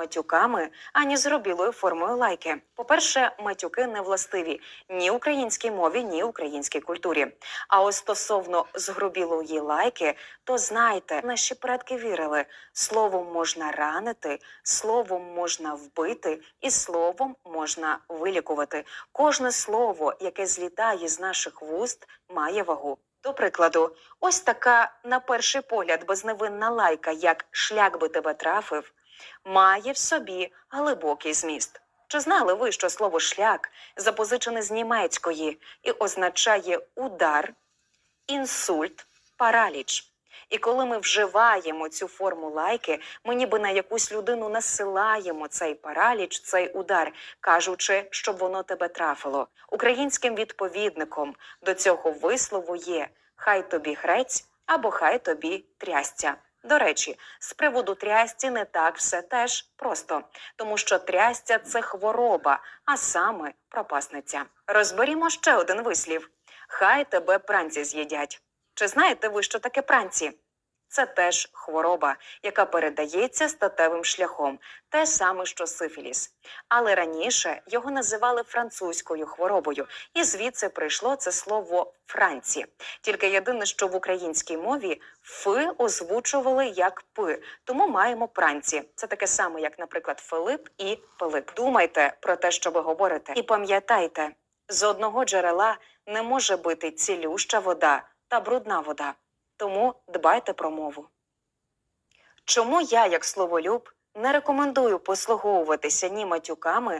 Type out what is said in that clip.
матюками, ані з робілою формою лайки. По-перше, матюки не властиві ні українській мові, ні українській культурі. А ось стосовно згрубілої лайки, то знайте, наші предки вірили, словом можна ранити, словом можна вбити, і словом можна вилікувати. Кожне слово, яке злітає з наших вуст, має вагу. До прикладу, ось така, на перший погляд, безневинна лайка, як шлях би тебе трафив, має в собі глибокий зміст. Чи знали ви, що слово шлях запозичене з німецької і означає удар, інсульт, параліч? І коли ми вживаємо цю форму лайки, ми ніби на якусь людину насилаємо цей параліч, цей удар, кажучи, щоб воно тебе трафило. Українським відповідником до цього вислову є хай тобі грець або хай тобі трястя. До речі, з приводу трясті не так все теж просто, тому що трястя це хвороба, а саме пропасниця. Розберімо ще один вислів: хай тебе пранці з'їдять. Чи знаєте ви, що таке пранці? Це теж хвороба, яка передається статевим шляхом, те саме, що сифіліс. Але раніше його називали французькою хворобою, і звідси прийшло це слово Франці. Тільки єдине, що в українській мові фи озвучували як пи, тому маємо пранці. Це таке саме, як, наприклад, Филип і Пилип. Думайте про те, що ви говорите, і пам'ятайте, з одного джерела не може бити цілюща вода та брудна вода. Тому дбайте про мову. Чому я, як словолюб, не рекомендую послуговуватися ні матюками,